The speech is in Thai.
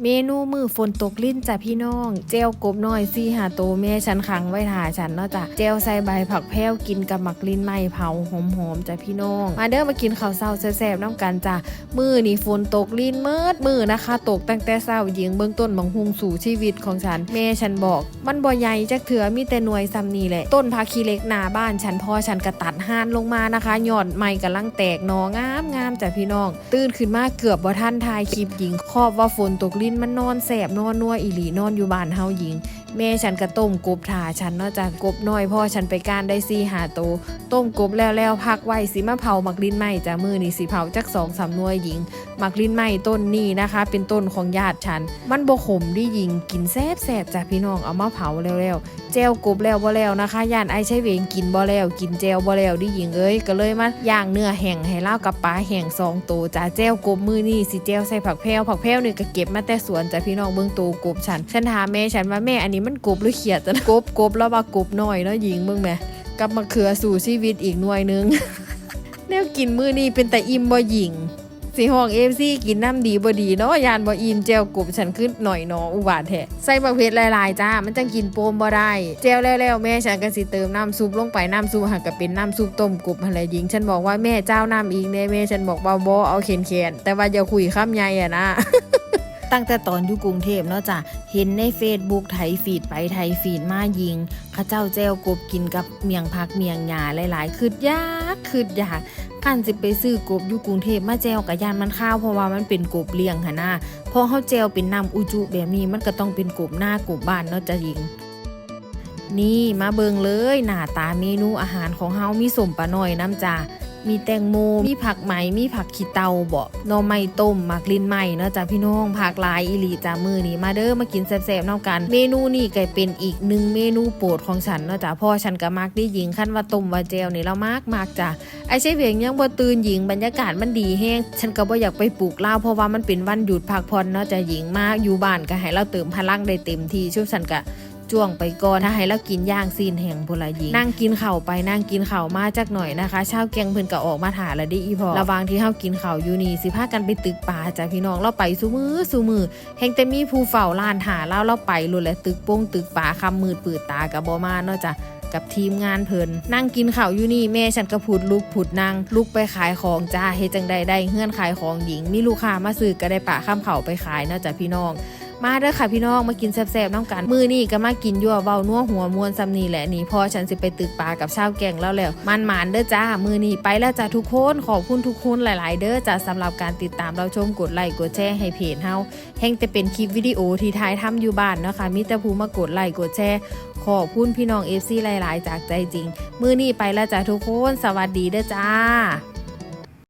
เมนูมือฝนตกลิ้นจ้ะพี่น้อง เจลกบน้อยซี่หาโตวแม่ฉันขังไว้ถ่าฉันเนาะจ้ะเจลใส่ใบผักแพรวกินกับหมักลิ้นไม้เผาหอมๆจ้ะพี่น้อง มาเด้อมากินข้าวเช้าแซ่บๆน้ำกันจ้ะมือนี่ฝนตกลิ้นเมิดมือนะคะ ตกตั้งแต่เช้ายิงเบื้องต้นบังหุงสู่ชีวิตของฉันแม่ฉันบอก มันบ่ใหญ่จักเถือมีแต่หน่วยซ้ำนี่แหละต้นผักขี้เล็กหน้าบ้านฉันพอฉันกระตัดห่านลงมานะคะหยอดใหม่กำลังแตกนองามงามจ้ะพี่น้อง ตื่นขึ้นมาเกือบบ่ทันทายคลิปหญิงครอบว่าฝนตกลิ้นมันนอนแสบนอนนัวอีหลีนอนอยู่บ้านเฮาหญิง แม่ฉันก็ต้มกบถาฉันนาะจากกบน้อยพ่อฉันไปการได้ซี่หาโตวต้มกบแล้วแล้วพักไว้สิมาเผาหมักลิ้นไหมจ้ะมือนี่สิเผาจักสองสามน่วยหญิงหมักลิ้นไหมต้นนี้นะคะ เป็นต้นของญาติฉัน มันบ่ขมดิหญิงกินแซ่บแซ่บจ้ะพี่น้องเอามาเผาแล้วแล้วๆแจวกบแล้วบ่แล้วนะคะย่านไอใช้เวงกินบ่แล้วกินแจวบ่แล้วดิหญิงเอ้ยก็เลยมาย่างเนื้อแห้งให้เล่ากับปลาแห้งสองโตวจ้ะแจวกบมือนี่สิแจวใส่ผักแพรวผักแพรวนี่ก็เก็บมาแต่สวนจ้ะพี่น้องเบิ่งโตวกบฉันฉันถามแม่ฉันว่าแม่อันนี้มันกบหรือเขียดจ้ะกบกบแล้วว่ากบน้อยเนาะหญิงเบิ่งแหม่กับมะเขือสู่ชีวิตอีกหน่วยหนึงแนวกินมือนี่เป็นแต่อิ่มบ่หญิงสีห้องเอฟซีกินน้ำดีบ่ดีเนาะยานบ่อิ่มเจลกบฉันขึ้นหน่อยเนาะอุบาทแท้ใส่ประเภทหลายๆจ้า มันจังกินโปมบ่ได้ เจลแล้วๆแม่ฉันก็สิเติมน้ำซุปลงไปน้ำซุปหักก็เป็นน้ำซุปต้มกบหั่นแหญิง ฉันบอกว่าแม่เจ้าน้ำอีกเด้แม่ฉันบอกว่าบ่เอาเข็นๆแต่ว่าอย่าคุยคำใหญ่อะนะ ตั้งแต่ตอนอยู่กรุงเทพเนาะจ้ะเห็นใน Facebook ไถฟีดไปไถฟีดมายิงข้าเจ้าแจวกบกินกับเมียงพักเมียงหยาหลายๆคืดยากคืดยากกันสิไปซื้อกบอยู่กรุงเทพมาแจวกับยานมันข้าวเพราะว่ามันเป็นกบเลี้ยงหนนะพอเฮาแจวเป็นน้ำอุจุแบบนี้มันก็ต้องเป็นกบหน้ากบบ้านเนาะจ้ะยิงนี่มาเบิงเลยหน้าตาเมนูอาหารของเฮามีสมปลาหน่อยน้ำจ้า มีแตงโม มีผักไหม มีผักขี้เตาบ่หน่อไม้ต้มหมักลิ้นไหมเนาะจ้าพี่น้องผักหลายอีหลีจ้ามือนี้มาเด้อมากินแซ่บๆเนาะกัน เมนูนี่ก็เป็นอีกหนึ่งเมนูโปรดของฉันเนาะจ้าพ่อฉันก็มักได้หญิงขั้นว่าต้มว่าแจวนี่เรามากมากจ้าไอ้ใช่เวียงยังบ่ตื่นหญิงบรรยากาศมันดีแฮงฉันก็บ่อยากไปปลูกเล้าเพราะว่ามันเป็นวันหยุดพักผ่อนเนาะจ้าหญิงมากอยู่บ้านก็ให้เราเติมพลังได้เต็มที่ช่วงฉันก็ จ้วงไปก่อนถ้าให้เรากินย่างซีนแห่งพลายิงนั่งกินเข่าไปนั่งกินเข่าวมาจักหน่อยนะคะเช้าวแกงเพิ่นก็ออกมาถาแล้วได้อีพอระวางที่เฮากินเข่าอยู่นี่สิพากันไปตึกป่าจ้ะพี่น้องเราไปซูมือซูมือแห่งแต่มีผู้เฝ้าลานหาเราเราไปลุนและตึกโป้งตึกป่าคำมืดปืดตากับบ่มาเนาะจ้ะกับทีมงานเพิ่นนั่งกินข้าวอยู่นี่แม่ฉันก็พูดลุกพูดนั่งลุกไปขายของจ้าเฮจังใดได้เฮื่อนขายของหญิงมีลูกค้ามาซื้อก็ได้ปะข้ามเขาไปขายเนาะจ้ะพี่น้อง มาเด้อค่ะพี่น้องมากินแซ่บๆน้ำกัน มือนี่ก็มากินยั่วเว้านัวหัวมวนซำนี่แหละนี่พอฉันสิไปตึกปลากับชาวแกงแล้วแล้วมันหมานเด้อจ้า มือนี่ไปแล้วจ้าทุกคนขอบคุณทุกคนหลาย ๆ เด้อจ้าสำหรับการติดตามเราชมกดไลค์กดแชร์ให้เพจเฮาแห่งแต่เป็นคลิปวิดีโอที่ท้ายทำอยู่บ้านนะคะมิต่ผู้มากดไลค์กดแชร์ขอบคุณพี่น้องเอฟซีหลาย ๆ จากใจจริง มือนี่ไปแล้วจ้าทุกคน สวัสดีเด้อจ้า